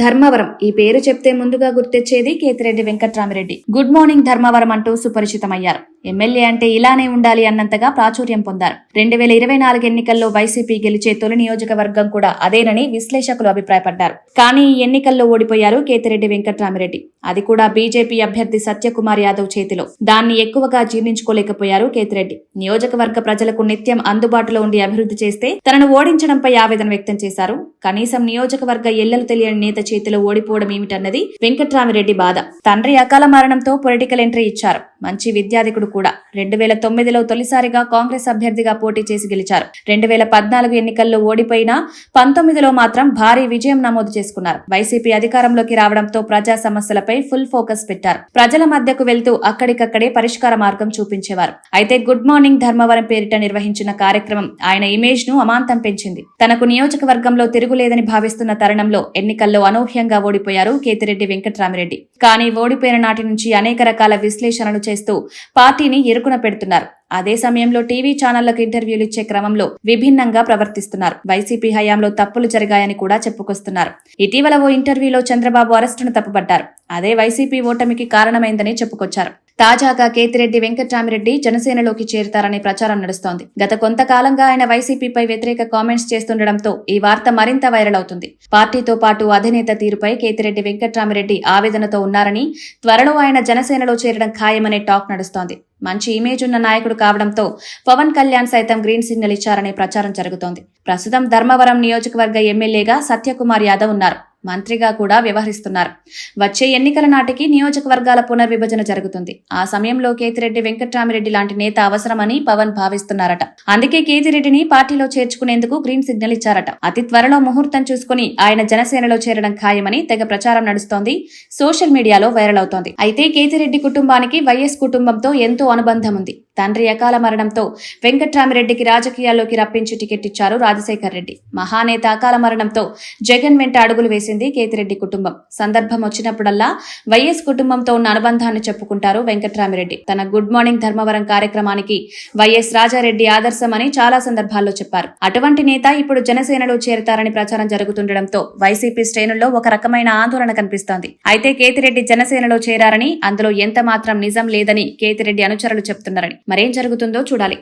ధర్మవరం. ఈ పేరు చెప్తే ముందుగా గుర్తొచ్చేది కేతిరెడ్డి వెంకట్రామిరెడ్డి. గుడ్ మార్నింగ్ ధర్మవరం అంటూ సుపరిచితమయ్యారు. ఎమ్మెల్యే అంటే ఇలానే ఉండాలి అన్నంతగా ప్రాచుర్యం పొందారు. రెండు వేల ఇరవై నాలుగు ఎన్నికల్లో వైసీపీ గెలిచే తొలి నియోజకవర్గం కూడా అదేనని విశ్లేషకులు అభిప్రాయపడ్డారు. కానీ ఈ ఎన్నికల్లో ఓడిపోయారు కేతిరెడ్డి వెంకట్రామిరెడ్డి. అది కూడా బీజేపీ అభ్యర్థి సత్యకుమార్ యాదవ్ చేతిలో. దాన్ని ఎక్కువగా జీర్ణించుకోలేకపోయారు కేతిరెడ్డి. నియోజకవర్గ ప్రజలకు నిత్యం అందుబాటులో ఉండి అభివృద్ధి చేస్తే తనను ఓడించడంపై ఆవేదన వ్యక్తం చేశారు. కనీసం నియోజకవర్గ ఎల్లలు తెలియని నేత చేతిలో ఓడిపోవడం ఏమిటన్నది వెంకట్రామిరెడ్డి బాధ. తండ్రి అకాల మరణంతో పొలిటికల్ ఎంట్రీ ఇచ్చారు. మంచి విద్యాధికుడు కూడా. రెండు వేల తొమ్మిదిలో తొలిసారిగా కాంగ్రెస్ అభ్యర్థిగా పోటీ చేసి గెలిచారు. రెండు వేల పద్నాలుగు ఎన్నికల్లో ఓడిపోయినా పంతొమ్మిదిలో మాత్రం భారీ విజయం నమోదు చేసుకున్నారు. వైసీపీ అధికారంలోకి రావడంతో ప్రజా సమస్యలపై ఫుల్ ఫోకస్ పెట్టారు. ప్రజల మధ్యకు వెళ్తూ అక్కడికక్కడే పరిష్కార మార్గం చూపించేవారు. అయితే గుడ్ మార్నింగ్ ధర్మవరం పేరిట నిర్వహించిన కార్యక్రమం ఆయన ఇమేజ్ను అమాంతం పెంచింది. తనకు నియోజకవర్గంలో తిరుగులేదని భావిస్తున్న తరుణంలో ఎన్నికల్లో అనూహ్యంగా ఓడిపోయారు కేతిరెడ్డి వెంకట్రామిరెడ్డి. కానీ ఓడిపోయిన నాటి నుంచి అనేక రకాల విశ్లేషణలు చేస్తూ పార్టీని ఎరుకున పెడుతున్నారు. అదే సమయంలో టీవీ ఛానళ్ళకు ఇంటర్వ్యూలు ఇచ్చే క్రమంలో విభిన్నంగా ప్రవర్తిస్తున్నారు. వైసీపీ హయాంలో తప్పులు జరిగాయని కూడా చెప్పుకొస్తున్నారు. ఇటీవల ఓ ఇంటర్వ్యూలో చంద్రబాబు అరెస్టును తప్పుపట్టారు అదే వైసీపీ ఓటమికి కారణమైందని చెప్పుకొచ్చారు. తాజాగా కేతిరెడ్డి వెంకట్రామిరెడ్డి జనసేనలోకి చేరుతారనే ప్రచారం నడుస్తోంది. గత కొంతకాలంగా ఆయన వైసీపీపై వ్యతిరేక కామెంట్స్ చేస్తుండటంతో ఈ వార్త మరింత వైరల్ అవుతుంది. పార్టీతో పాటు అధినేత తీరుపై కేతిరెడ్డి వెంకట్రామిరెడ్డి ఆవేదనతో ఉన్నారని త్వరలో ఆయన జనసేనలో చేరడం ఖాయమనే టాక్ నడుస్తోంది. మంచి ఇమేజ్ ఉన్న నాయకుడు కావడంతో పవన్ కళ్యాణ్ సైతం గ్రీన్ సిగ్నల్ ఇచ్చారనే ప్రచారం జరుగుతోంది. ప్రస్తుతం ధర్మవరం నియోజకవర్గ ఎమ్మెల్యేగా సత్యకుమార్ యాదవ్ ఉన్నారు. మంత్రిగా కూడా వ్యవహరిస్తున్నారు. వచ్చే ఎన్నికల నాటికి నియోజకవర్గాల పునర్విభజన జరుగుతుంది. ఆ సమయంలో కేతిరెడ్డి వెంకట్రామిరెడ్డి లాంటి నేత అవసరమని పవన్ భావిస్తున్నారట. అందుకే కేతిరెడ్డిని పార్టీలో చేర్చుకునేందుకు గ్రీన్ సిగ్నల్ ఇచ్చారట. అతి త్వరలో ముహూర్తం చూసుకుని ఆయన జనసేనలో చేరడం ఖాయమని తెగ ప్రచారం నడుస్తోంది. సోషల్ మీడియాలో వైరల్ అవుతోంది. అయితే కేతిరెడ్డి కుటుంబానికి వైఎస్ కుటుంబంతో ఎంతో అనుబంధం ఉంది తండ్రి అకాల మరణంతో వెంకట్రామిరెడ్డికి రాజకీయాల్లోకి రప్పించి టికెట్ ఇచ్చారు రాజశేఖర్ రెడ్డి. మహానేత అకాల మరణంతో జగన్ వెంట అడుగులు వేసింది కేతిరెడ్డి కుటుంబం. సందర్భం వచ్చినప్పుడల్లా వైఎస్ కుటుంబంతో ఉన్న అనుబంధాన్ని చెప్పుకుంటారు వెంకట్రామిరెడ్డి. తన గుడ్ మార్నింగ్ ధర్మవరం కార్యక్రమానికి వైఎస్ రాజారెడ్డి ఆదర్శమని చాలా సందర్భాల్లో చెప్పారు. అటువంటి నేత ఇప్పుడు జనసేనలో చేరతారని ప్రచారం జరుగుతుండటంతో వైసీపీ శ్రేణుల్లో ఒక రకమైన ఆందోళన కనిపిస్తోంది. అయితే కేతిరెడ్డి జనసేనలో చేరారని అందులో ఎంత మాత్రం నిజం లేదని కేతిరెడ్డి అనుచరులు చెప్తున్నారని. మరేం జరుగుతుందో చూడాలి.